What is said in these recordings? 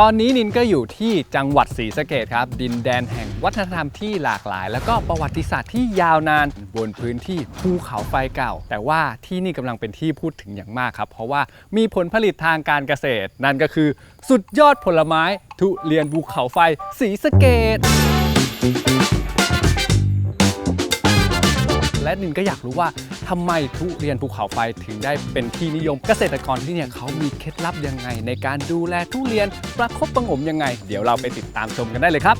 ตอนนี้นินก็อยู่ที่จังหวัดศรีสะเกดครับ ดินแดนแห่งวัฒนธรรมที่หลากหลาย แล้วก็ประวัติศาสตร์ที่ยาวนานบนพื้นที่ภูเขาไฟเก่า แต่ว่าที่นี่กำลังเป็นที่พูดถึงอย่างมากครับ เพราะว่ามีผลผลิตทางการเกษตร นั่นก็คือสุดยอดผลไม้ทุเรียนภูเขาไฟศรีสะเกดและนินก็อยากรู้ว่า ทำไมทุเรียนภูเขาไฟถึงได้เป็นที่นิยม เกษตรกรที่เนี่ยเขามีเคล็ดลับยังไง ในการดูแลทุเรียนประคบประหงมยังไง เดี๋ยวเราไปติดตามชมกันได้เลยครับ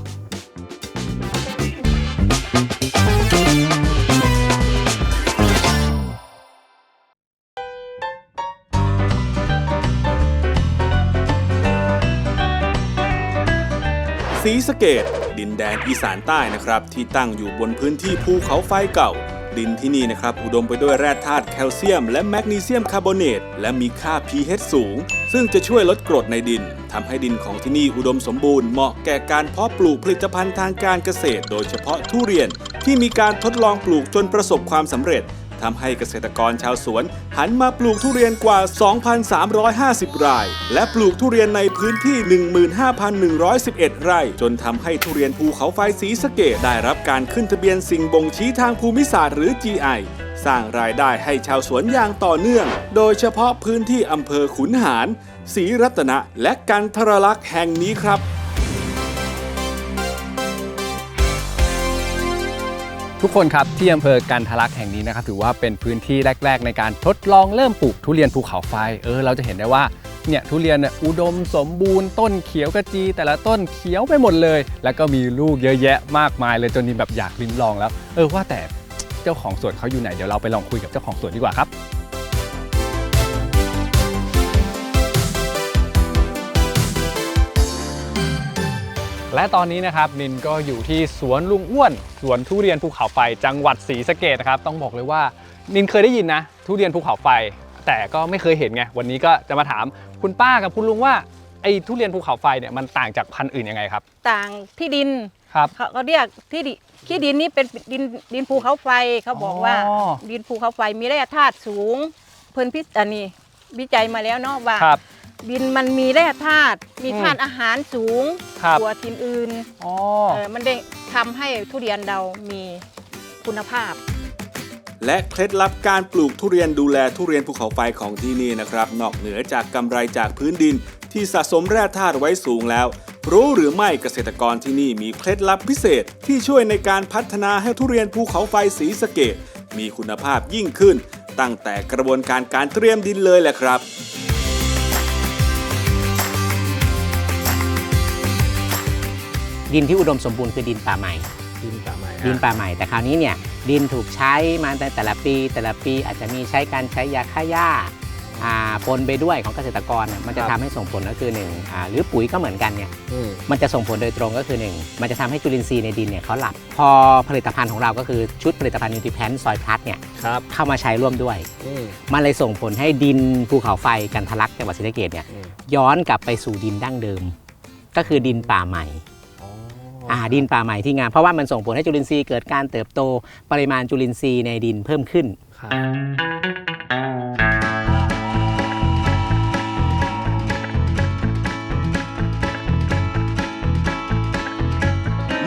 ศรีสะเกดดินแดนอีสานใต้นะครับ ที่ตั้งอยู่บนพื้นที่ภูเขาไฟเก่า ดินที่นี่นะครับอุดมไปด้วยแร่ธาตุแคลเซียม และแมกนีเซียมคาร์บอเนตและมีค่า pH สูง ซึ่งจะช่วยลดกรดในดินทำให้ดินของที่นี่อุดมสมบูรณ์เหมาะแก่การเพาะปลูกผลิตภัณฑ์ทางการเกษตร โดยเฉพาะทุเรียนที่มีการทดลองปลูกจนประสบความสำเร็จ ทำให้เกษตรกรชาวสวน หันมาปลูกทุเรียนกว่า 2,350 ราย และปลูกทุเรียนในพื้นที่ 15,111 ไร่ จนทำให้ทุเรียนภูเขาไฟสีสะเกดได้รับการขึ้นทะเบียนสิ่งบ่งชี้ทางภูมิศาสตร์หรือ GI สร้างรายได้ให้ชาวสวนอย่างต่อเนื่อง โดยเฉพาะพื้นที่อำเภอขุนหารศรีรัตนะ และกันทรลักษณ์แห่งนี้ครับ ทุกคนครับที่อำเภอกันทะลักแห่งนี้นะครับถือว่าเป็นพื้นที่แรก ๆ ในการทดลองเริ่มปลูกทุเรียนภูเขาไฟเออเราจะเห็นได้ว่าเนี่ยทุเรียนเนี่ยอุดมสมบูรณ์ต้นเขียวกระจี แต่ละต้นเขียวไปหมดเลย แล้วก็มีลูกเยอะแยะมากมายเลยจนนินแบบอยากลิ้มลองแล้ว เออว่าแต่เจ้าของสวนเขาอยู่ไหนเดี๋ยวเราไปลองคุยกับเจ้าของสวนดีกว่าครับ และตอนนี้นะครับนินก็อยู่ที่สวนลุงอ้วน สวนทุเรียนภูเขาไฟจังหวัดศรีสะเกดนะครับ ต้องบอกเลยว่านินเคยได้ยินนะ ทุเรียนภูเขาไฟ แต่ก็ไม่เคยเห็นไงวันนี้ก็จะมาถามคุณป้ากับคุณลุงว่าไอ้ทุเรียนภูเขาไฟเนี่ยมันต่างจากพันธุ์อื่นยังไงครับ ต่างที่ดินครับ เขาเขาเรียกที่ดิที่ดินนี่เป็นดินดินภูเขาไฟเขาบอกว่า อ๋อ ดินภูเขาไฟมีแร่ธาตุสูง เพิ่นพิจอันนี้วิจัยมาแล้วเนาะว่า ครับ ดินมันมีแร่ธาตุมีอืมธาตุอาหารสูงครับกว่าทินอื่นอ๋อเออมันได้ทำให้ทุเรียนเรามีคุณภาพ และเคล็ดลับการปลูกทุเรียนดูแลทุเรียนภูเขาไฟของที่นี่นะครับ นอกเหนือจากกำไรจากพื้นดินที่สะสมแร่ธาตุไว้สูงแล้ว รู้หรือไม่เกษตรกรที่นี่มีเคล็ดลับพิเศษที่ช่วยในการพัฒนาให้ทุเรียนภูเขาไฟสีสะเกดมีคุณภาพยิ่งขึ้น ตั้งแต่กระบวนการการเตรียมดินเลยแหละครับ ดินที่อุดมสมบูรณ์คือดินป่าใหม่ ดินป่าไม้ดินป่าใหม่แต่คราวนี้เนี่ยดินถูกใช้มาในแต่ละปี แต่ละปีอาจจะมีใช้การใช้ยาฆ่าหญ้าอ่าปนไปด้วยของเกษตรกรเนี่ยมันจะทำให้ส่งผลก็คือหนึ่งอ่าหรือปุ๋ยก็เหมือนกันเนี่ย อืมมันจะส่งผลโดยตรงก็คือหนึ่งมันจะทำให้จุลินทรีย์ในดินเนี่ยเขาหลับ พอผลิตภัณฑ์ของเราก็คือชุดผลิตภัณฑ์นิวทริแพนซอยพลัสเนี่ยครับเข้ามาใช้ร่วมด้วย อืม มันเลยส่งผลให้ดินภูเขาไฟกันทะลักจังหวัดศรีสะเกษเนี่ยอืม ย้อนกลับไปสู่ดินดั้งเดิม ก็คือดินป่าใหม่ อ่าดินป่าใหม่ที่งามเพราะว่ามันส่งผลให้จุลินทรีย์เกิดการเติบโตปริมาณจุลินทรีย์ในดินเพิ่มขึ้น ครับ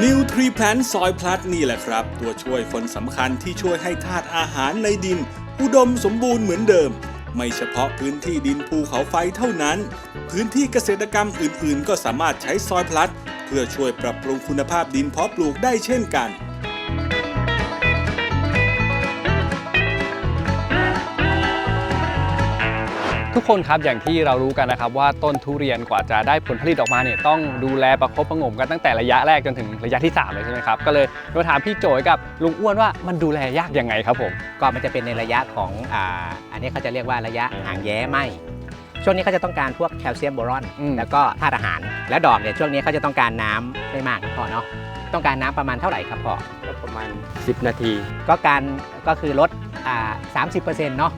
นิวทรีแพลนซอยพลัสนี่แหละครับ ตัวช่วยคนสำคัญที่ช่วยให้ธาตุอาหารในดิน อุดมสมบูรณ์เหมือนเดิม ไม่เฉพาะพื้นที่ดินภูเขาไฟเท่านั้น พื้นที่เกษตรกรรมอื่นๆ ก็สามารถใช้ซอยพลัส เพื่อช่วยปรับปรุงคุณภาพดินเพาะปลูกได้เช่นกัน ทุกคนครับอย่างที่เรารู้กันนะครับว่าต้นทุเรียนกว่าจะได้ผลผลิตออกมาเนี่ยต้องดูแลประคบประหงมกันตั้งแต่ระยะแรกจนถึงระยะที่ 3 เลยใช่ไหมครับ ก็เลยมาถามพี่โจยกับลุงอ้วนว่ามันดูแลยากยังไงครับผม ก็มันจะเป็นในระยะของอ่าอันนี้เขาจะเรียกว่าระยะห่างแย้ไหม ช่วงนี้เขาจะต้องการพวกแคลเซียมโบรอน อืม แล้วก็ธาตุอาหาร แล้วดอกเนี่ยช่วงนี้เขาจะต้องการน้ำไม่มากนะพ่อเนาะต้องการน้ำประมาณเท่าไหร่ครับพ่อประมาณ 10 นาที ก็การก็คือลดอ่า30%เนาะ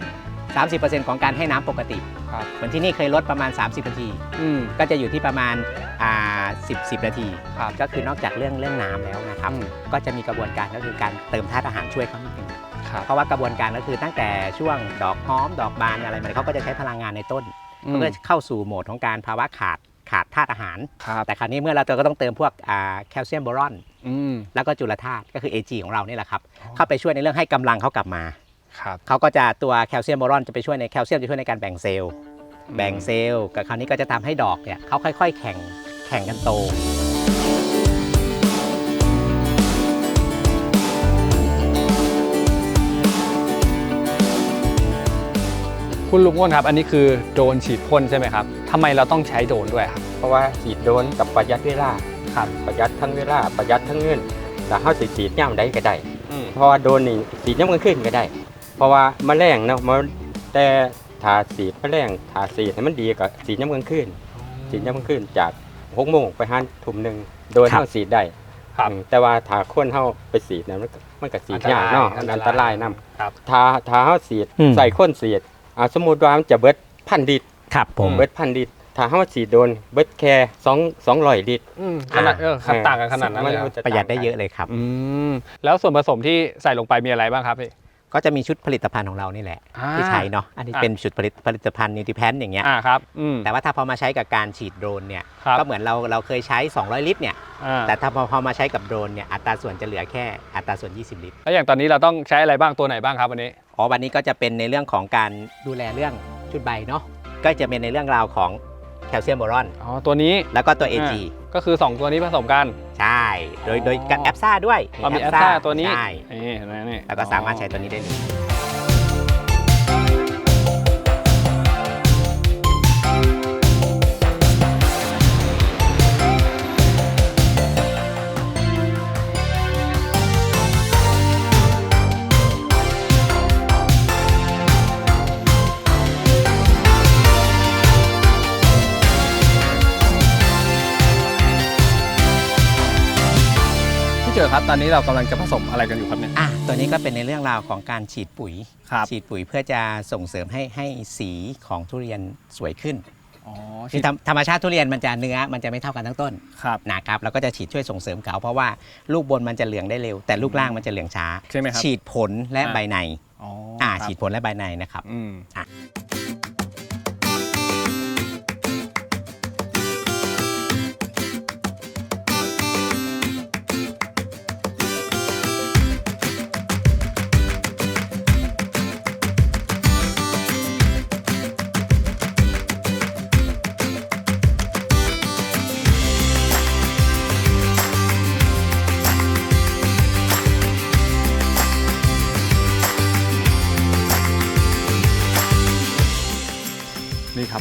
30%ของการให้น้ำปกติครับ เหมือนที่นี่เคยลดประมาณ 30นาที อืม ก็จะอยู่ที่ประมาณอ่า10 10นาที ครับก็คือนอกจากเรื่องเรื่องน้ำแล้วนะครับ อืม ก็จะมีกระบวนการก็คือการเติมธาตุอาหารช่วยเขานิดนึงครับ เพราะว่ากระบวนการก็คือตั้งแต่ช่วงดอกหอม ดอกบานอะไรมันเขาก็จะใช้พลังงานในต้น อืมก็เข้าสู่โหมดของการภาวะขาดขาดธาตุอาหารครับแต่คราวนี้เมื่อเราเจอก็ต้องเติมพวกอ่าแคลเซียมบอรอนอืมแล้วก็จุลธาตุก็คือ AG ของเรานี่แหละครับ เข้าไปช่วยในเรื่องให้กำลังเขากลับมาครับเขาก็จะตัวแคลเซียมบอรอนจะไปช่วยในแคลเซียมจะช่วยในการแบ่งเซลล์แบ่งเซลล์กับคราวนี้ก็จะทำให้ดอกเนี่ยเขาค่อย ๆ แข่งแข่งกันโต คุณลุงอ้นครับ อันนี้คือโดรนฉีดพ่นใช่ไหมครับทำไมเราต้องใช้โดรนด้วยครับ เพราะว่าฉีดโดนกับประหยัดเวลาครับประหยัดทั้งเวลาประหยัดทั้งเงินแต่เขาสิฉีดย่ำใดก็ได้ อืมเพราะว่าโดนนี่ฉีดย่ำกลางคืนก็ได้ เพราะว่าแมลงเนาะมันแต่ถาสีดแมลงถาสีดให้มันดีก็ฉีดย่ำกลางคืนฉีดย่ำกลางคืนจากหกโมงไปห้าทุ่มหนึ่งโดนครับเขาสีดได้ครับ อืมแต่ว่าถ้าคนเขาไปสีดนะมันก็มันก็สีดยากเนาะอัอันนตรายอันตรายนํครับถ้าถ้าเขาสีดอืม ใส่คนสีด อ่าสมมุติว่ามันจะเบิดพันลิตรครับผม เบิดพันลิตรถ้าเขาสีดโดนเบิดแค่สองสองร้อยลิตร อืมขนาดเออขัดต่างกันขนาดนั้นเลยเหรอมัจประหยัดได้ต่างกันเยอะเลยครับ อืมแล้วส่วนผสมที่ใส่ลงไปมีอะไรบ้างครับพี่ ก็จะมีชุดผลิตภัณฑ์ของเรานี่แหละ อ่าที่ใช้เนาะอันนี้อะ เป็นชุดผลิตผลิตภัณฑ์นิวทริแพนอย่างเงี้ยอ่าครับอืมแต่ว่าถ้าพอมาใช้กับการฉีดโดรนเนี่ยครับก็เหมือนเราเราเคยใช้ 200 ลิตรเนี่ยอ่าแต่ถ้าพอพอมาใช้กับโดรนเนี่ยอัตราส่วนจะเหลือแค่อัตราส่วน 20 ลิตร แล้วอย่างตอนนี้เราต้องใช้อะไรบ้างตัวไหนบ้างครับวันนี้ อ๋อวันนี้ก็จะเป็นในเรื่องของการดูแลเรื่องชุดใบเนาะก็จะเป็นในเรื่องราวของแคลเซียมบอรอน อ๋อตัวนี้แล้วก็ตัว AG ก็คือ 2 ตัวนี้ผสมกัน ใช่ โดยโดยอ๋อกับแอปซ่าด้วยเอามีแอปซ่าตัวนี้ใช่นี่เห็นไหมนี่แล้วก็สามารถใช้ตัวนี้ได้เลย พี่เจอครับ ตอนนี้เรากำลังจะผสมอะไรกันอยู่ครับเนี่ย อะตัวนี้ก็เป็นในเรื่องราวของการฉีดปุ๋ย ครับ ฉีดปุ๋ยเพื่อจะส่งเสริมให้ให้สีของทุเรียนสวยขึ้นอ๋อคือธรรมธรรมชาติทุเรียนมันจะเนื้อมันจะไม่เท่ากันทั้งต้นครับ นะครับเราก็จะฉีดช่วยส่งเสริมเขา เพราะว่าลูกบนมันจะเหลืองได้เร็ว แต่ลูกล่างมันจะเหลืองช้า ใช่ไหมครับฉีดผลและอ่า ใบในอ๋ออ่าครับฉีดผลและใบในนะครับ อืม อะ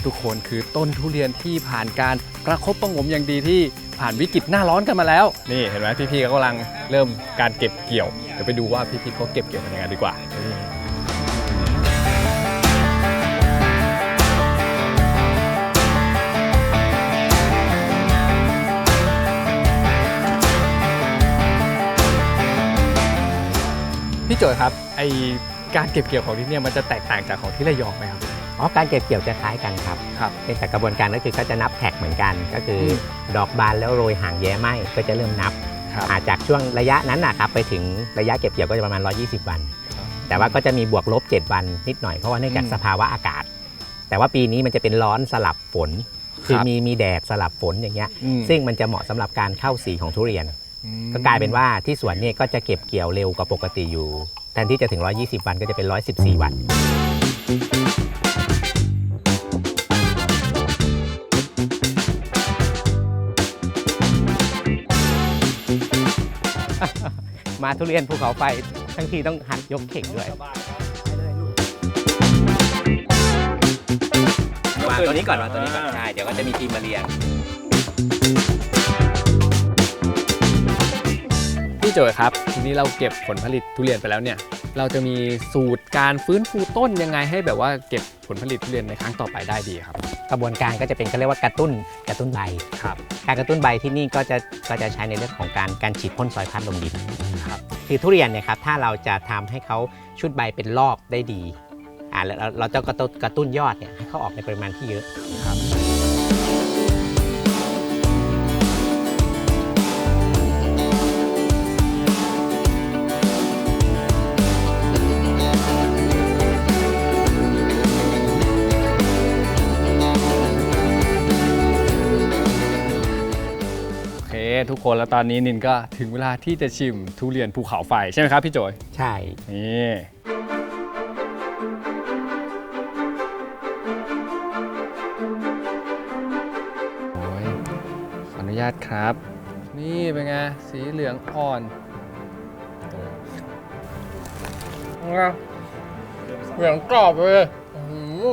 ทุกคนคือต้นทุเรียนที่ผ่านการประคบประงมอย่างดีที่ผ่านวิกฤตหน้าร้อนกันมาแล้ว นี่เห็นไหมพี่ๆเขากำลังเริ่มการเก็บเกี่ยวเดี๋ยวไปดูว่าพี่ๆเขาเก็บเกี่ยวกันยังไงดีกว่าพี่โจยครับไอการเก็บเกี่ยวของที่เนี่ยมันจะแตกต่างจากของที่ระยองไหมครับ อ๋อการเก็บเกี่ยวจะคล้ายกันครับครับเป็นแต่กระบวนการก็คือเขาจะนับแท็กเหมือนกัน ก็คืออมดอกบานแล้วโรยหางแย้ไหมก็จะเริ่มนับครับอาจากช่วงระยะนั้นนะครับไปถึงระยะเก็บเกี่ยวก็จะประมาณ 120 วัน แต่ว่าก็จะมีบวกลบ 7 วันนิดหน่อยเพราะว่าเนื่องจากอืมสภาวะอากาศ แต่ว่าปีนี้มันจะเป็นร้อนสลับฝน คือครับมีมีแดดสลับฝนอย่างเงี้ยอืมซึ่งมันจะเหมาะสำหรับการเข้าสีของทุเรียนอืมก็กลายเป็นว่าที่สวนเนี่ยก็จะเก็บเกี่ยวเร็วกว่าปกติอยู่ แทนที่จะถึง 120 วันก็จะเป็น 114 วัน มาทุเรียนภูเขาไฟทั้งทีต้องหัดยกเข่งด้วยวางตัวนี้ก่อนวางตัวนี้ก่อนใช่เดี๋ยวก็จะมีทีมมาเรียงพี่โจยครับ ทีนี้เราเก็บผลผลิตทุเรียนไปแล้วเนี่ย เราจะมีสูตรการฟื้นฟูต้นยังไงให้แบบว่าเก็บผลผลิตทุเรียนในครั้งต่อไปได้ดีครับ กระบวนการก็จะเป็นเขาเรียกว่ากระตุ้นกระตุ้นใบครับการกระตุ้นใบที่นี่ก็จะก็จะใช้ในเรื่องของการการฉีดพ่นซอยพัดลงดินครับคือทุเรียนเนี่ยครับถ้าเราจะทำให้เขาชุดใบเป็นรอบได้ดีอ่าแล้วเราเราจะกระตุ้นกระตุ้นยอดเนี่ยให้เขาออกในปริมาณที่เยอะครับ ทุกคนแล้วตอนนี้นินก็ถึงเวลาที่จะชิมทุเรียนภูเขาไฟใช่ไหมครับพี่โจยใช่ นี่โอ้ยขออนุญาตครับ นี่เป็นไง สีเหลืองอ่อนเอาเหลืองกรอบเลยอื้อหือ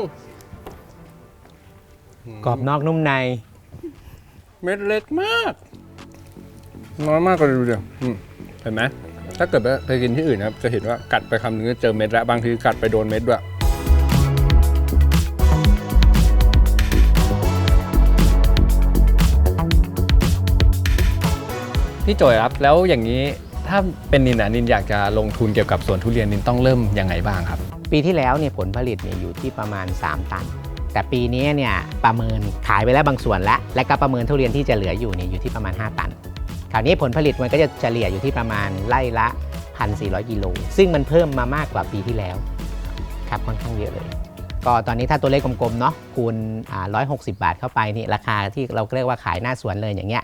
กรอบนอกนุ่มใน เม็ดเล็กมาก น้อยมากเลยดูเดี๋ยวอืมเห็นไหมถ้าเกิดไปกินที่อื่นนะครับจะเห็นว่ากัดไปคำนึงจะเจอเม็ดแล้วบางทีกัดไปโดนเม็ดด้วยพี่โจยครับแล้วอย่างนี้ถ้าเป็นนินอะนินอยากจะลงทุนเกี่ยวกับสวนทุเรียนนินต้องเริ่มยังไงบ้างครับ ปีที่แล้วเนี่ยผลผลิตเนี่ยอยู่ที่ประมาณ 3 ตัน แต่ปีนี้เนี่ยประเมินขายไปแล้วบางส่วนแล้วและก็ประเมินทุเรียนที่จะเหลืออยู่เนี่ยอยู่ที่ประมาณ 5 ตัน คราวนี้ผลผลิตมันก็จะเฉลี่ยอยู่ที่ประมาณไร่ละ 1,400 กิโล ซึ่งมันเพิ่มมามากกว่าปีที่แล้วครับค่อนข้างเยอะเลย ก็ตอนนี้ถ้าตัวเลขกลมๆเนาะคูณอ่า160 บาทเข้าไปนี่ราคาที่เราเรียกว่าขายหน้าสวนเลยอย่างเงี้ย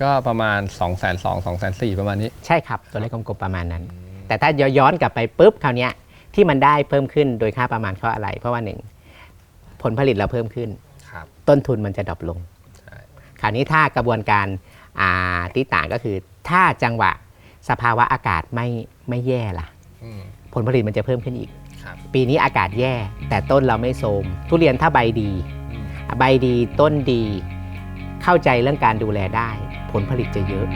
ก็ประมาณ 2 2 0 0 0 2 2 0 0ประมาณนี้ ใช่ครับ ตัวเลขกลมๆประมาณนั้น แต่ถ้าย้อนกลับไปปุ๊บคราวเนี้ยที่มันได้เพิ่มขึ้นโดยค่าประมาณเพราะอะไร เพราะว่าหนึ่งผลผลิตเราเพิ่มขึ้น ครับ ต้นทุนมันจะดรอปลงใช่คราวนี้ถ้ากระบวนการอ่า ที่ต่างก็คือถ้าจังหวะสภาวะอากาศไม่ไม่แย่ล่ะอืมผลผลิตมันจะเพิ่มขึ้นอีกครับปีนี้อากาศแย่ แต่ต้นเราไม่โทรมทุเรียนถ้าใบดีอืมใบดีต้นดี เข้าใจเรื่องการดูแลได้ ผลผลิตจะเยอะ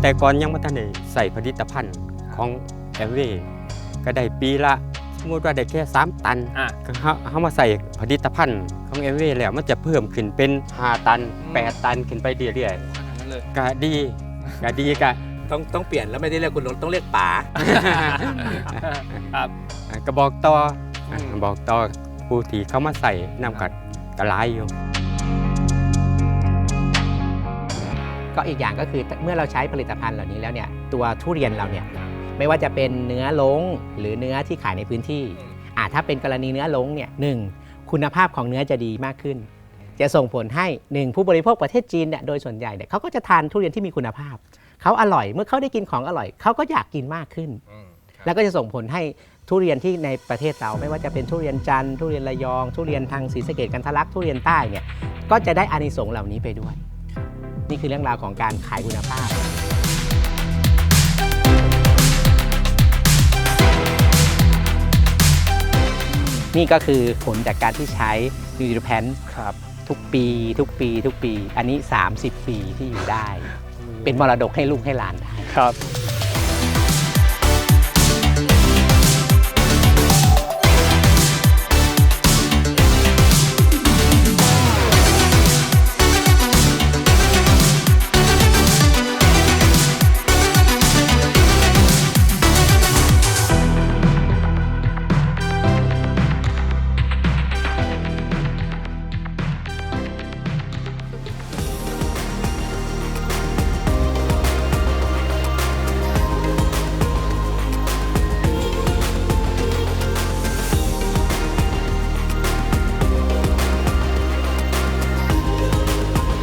แต่ก่อนยังไม่ทันได้ใส่ผลิตภัณฑ์ของแอมเวก็ได้ปีละสมมติว่าได้แค่ 3 ตันอะก็เขาเขามาใส่ผลิตภัณฑ์ ของแอมเวแล้วมันจะเพิ่มขึ้นเป็น5ตัน 8 ตันขึ้นไปเรื่อยขนาดนั้นเลยๆก็ดีก็ดีก็ต้องต้องเปลี่ยนแล้วไม่ได้เรียกคุณรถต้องเรียกป๋า ครับก็บอกต่ออะอืมบอกต่อผู้ที่เขามาใส่นำกัดกระไรอยู่ ก็อีกอย่างก็คือเมื่อเราใช้ผลิตภัณฑ์เหล่านี้แล้วเนี่ยตัวทุเรียนเราเนี่ยไม่ว่าจะเป็นเนื้อลงหรือเนื้อที่ขายในพื้นที่อ่าถ้าเป็นกรณีเนื้อลงเนี่ยหนึ่ง คุณภาพของเนื้อจะดีมากขึ้น จะส่งผลให้หนึ่งผู้บริโภคประเทศจีนเนี่ยโดยส่วนใหญ่เนี่ยเขาก็จะทานทุเรียนที่มีคุณภาพเขาอร่อยเมื่อเขาได้กินของอร่อยเขาก็อยากกินมากขึ้น แล้วก็จะส่งผลให้ทุเรียนที่ในประเทศเราไม่ว่าจะเป็นทุเรียนจันทร์ทุเรียนระยอง ทุเรียนทางศรีสะเกดกันทะลักทุเรียนใต้เนี่ยก็จะได้อานิสงส์เหล่านี้ไปด้วย นี่คือเรื่องราวของการขายคุณภาพ นี่ก็คือผลจากการที่ใช้ยูนิแพนครับ ทุกปีทุกปีทุกปี อันนี้ 30 ปีที่อยู่ได้ เป็นมรดกให้ลูกให้หลานได้ครับ